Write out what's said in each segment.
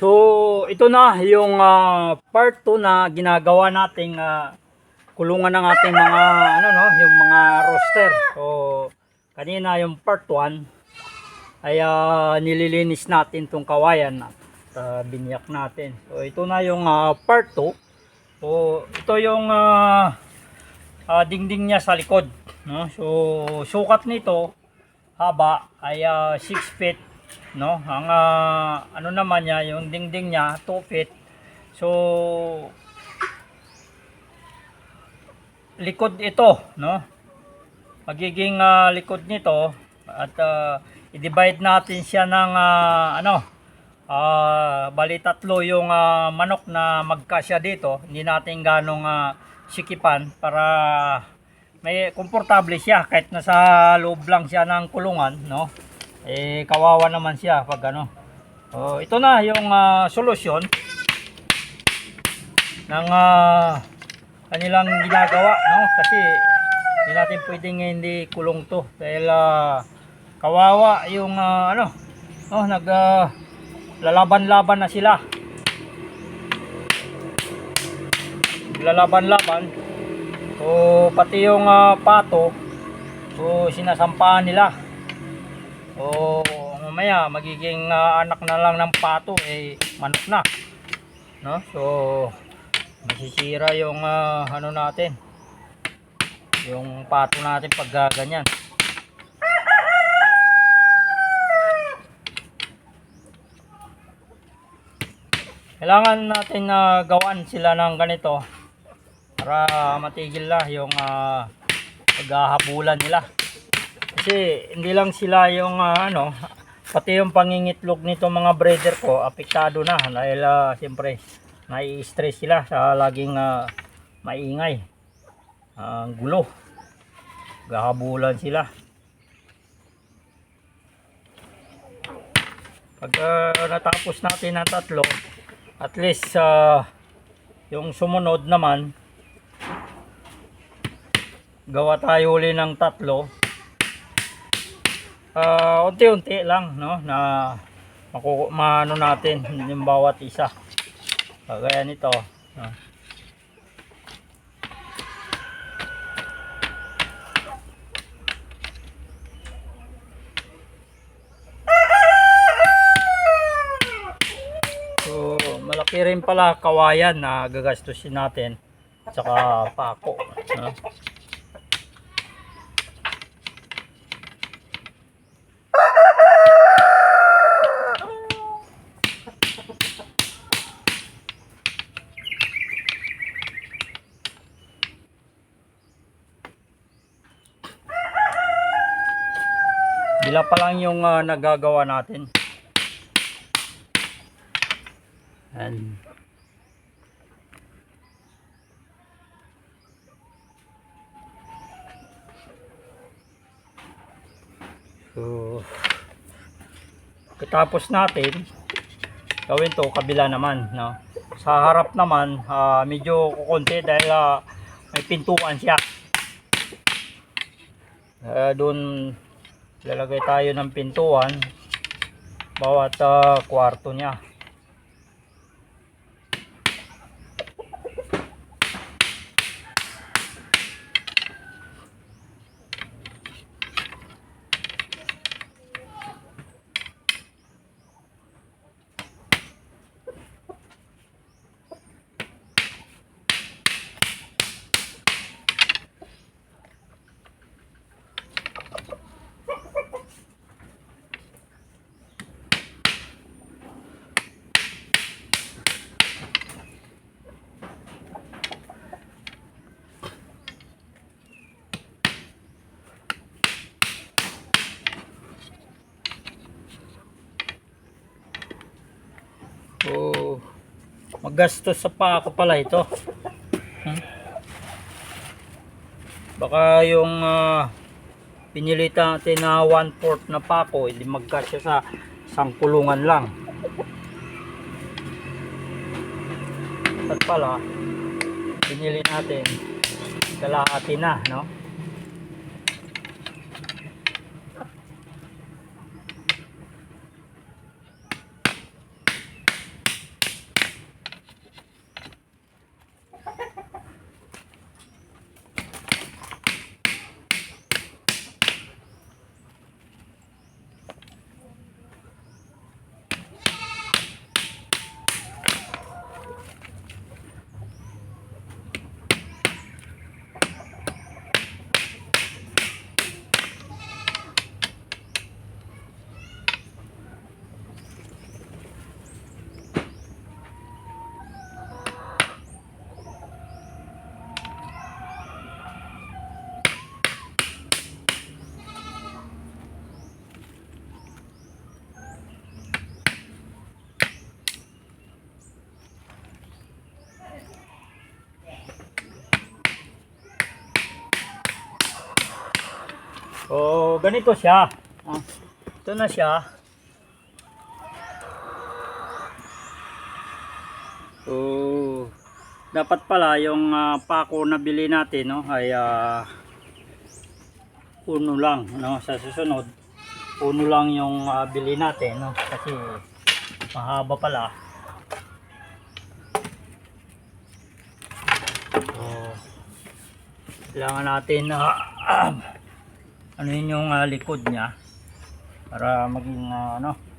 So, ito na yung ah, part 2 na ginagawa nating ah, kulungan ng ating mga ano no, yung mga roster. So, kanina yung part 1 ay ah, nililinis natin tong kawayan at ah, biniyak natin. So, ito na yung ah, part 2. So, ito yung ah, ah, dingding niya sa likod, no? So, sukat nito haba ay 6 feet no? Ang ah, ano naman niya yung dingding niya 2 feet. So likod ito no? Magiging ah, likod nito at ah, i-divide natin siya ng ah, ano? Ah bali tatlo yung ah, manok na magkasya dito. Hindi natin ganong ah, sikipan para may komportable siya kahit nasa loob lang siya ng kulungan no eh kawawa naman siya pag ano. Oh, ito na yung ah, solusyon ng ah, kanilang ginagawa no? Kasi hindi natin pwedeng hindi kulong to dahil ah, kawawa yung ah, ano oh nag ah, lalaban-laban na sila. Lalaban-laban. O pati yung ah, pato o sinasampaan nila o mamaya magiging ah, anak na lang ng pato eh manok na. No? So masisira yung ah, ano natin yung pato natin pag ah, ganyan. Kailangan natin na gawan sila ng ganito para matigil la yung uh, paghahabulan nila kasi hindi lang sila yung ah, ano pati yung pangingitlog nito mga breeder ko apektado na dahil uh, siyempre nai-stress sila sa laging ah, maingay. Ang gulo. Gahabulan sila. Pag ah, natapos natin ang tatlo at least ah, yung sumunod naman gawa tayo uli ng tatlo ah unti-unti lang no na maku maano natin yung bawat isa kagaya nito no? So, malaki rin pala kawayan na gagastusin natin at saka pako. No? Bila pa lang yung ah, nagagawa natin. And So Katapos natin gawin to kabila naman no. Sa harap naman ah, medyo kukunti dahil ah, may pintuan siya. Uh, doon lalagay tayo ng pintuan bawat ah, kwarto niya. Oh, magastos sa pako pala ito. Hmm? Baka yung ah, pinilit natin na 1/4 na pako, hindi magkasya sa isang kulungan lang. At pala, pinili natin kalahati na, no? So, ganito siya. Ah, ito na siya. So, dapat pala yung ah, pako na bili natin no ay ah, puno lang no sa susunod puno lang yung ah, bili natin no kasi mahaba pala so, kailangan natin na ano yun yung ah, likod niya? Para maging ah, ano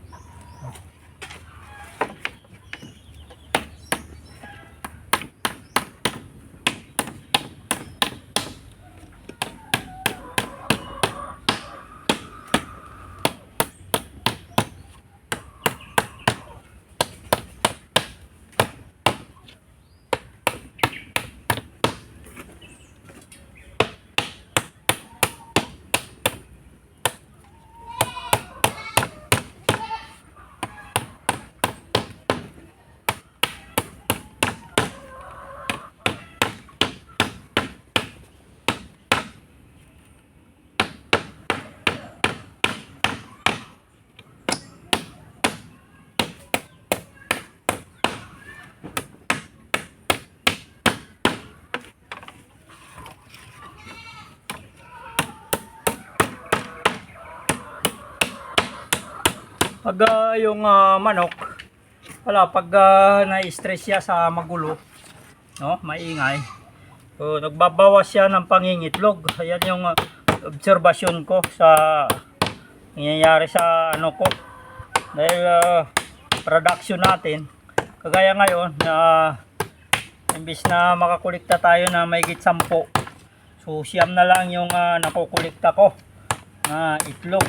Pag ah, yung ah, manok, wala, pag ah, na-stress siya sa magulo, no, maingay, so, nagbabawas siya ng pangingitlog. Ayan yung ah, obserbasyon ko sa nangyayari sa ano ko. Dahil ah, production natin, kagaya ngayon, na imbis na makakulikta tayo na mahigit 10, so siyam na lang yung ah, nakukulikta ko na itlog.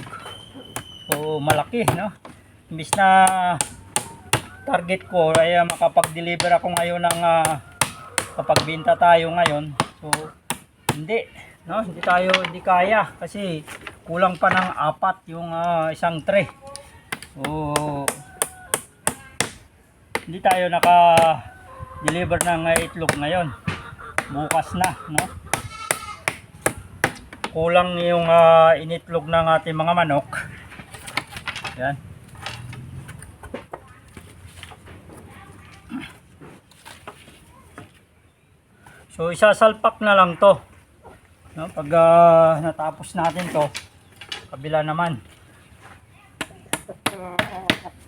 So malaki no. Imbis na target ko ay ah, makapag-deliver ako ngayon ng ah, kapag binta tayo ngayon. So hindi no, hindi tayo hindi kaya kasi kulang pa ng apat yung ah, isang tray. So hindi tayo naka deliver ng ah, itlog ngayon. Bukas na, no? Kulang yung ah, initlog ng ating mga manok. Yan. So isasalpak na lang to. No, pag ah, natapos natin to, kabila naman.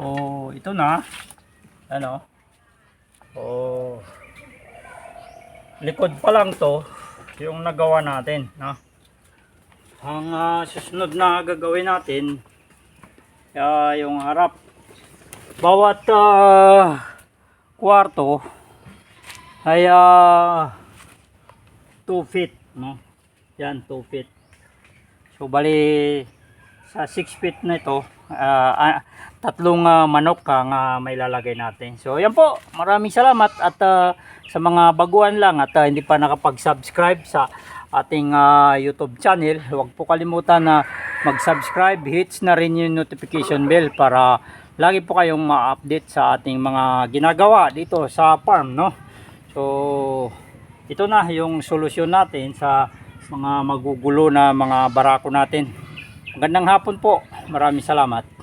Oh, ito na. Ano? Oh. Likod pa lang to yung nagawa natin, no? Ang ah, susunod na gagawin natin ah, yung harap. Bawat ah, kwarto ay ah, 2 feet, no? Yan, 2 feet. So, bali, sa 6 feet na ito, ah, tatlong ah, manok ang ah, may lalagay natin. So, yan po. Maraming salamat at ah, sa mga baguhan lang at ah, hindi pa nakapag-subscribe sa ating ah, YouTube channel, huwag po kalimutan na mag-subscribe, hits na rin yung notification bell para lagi po kayong ma-update sa ating mga ginagawa dito sa farm, no? So, ito na yung solusyon natin sa mga magugulo na mga barako natin. Magandang hapon po. Maraming salamat.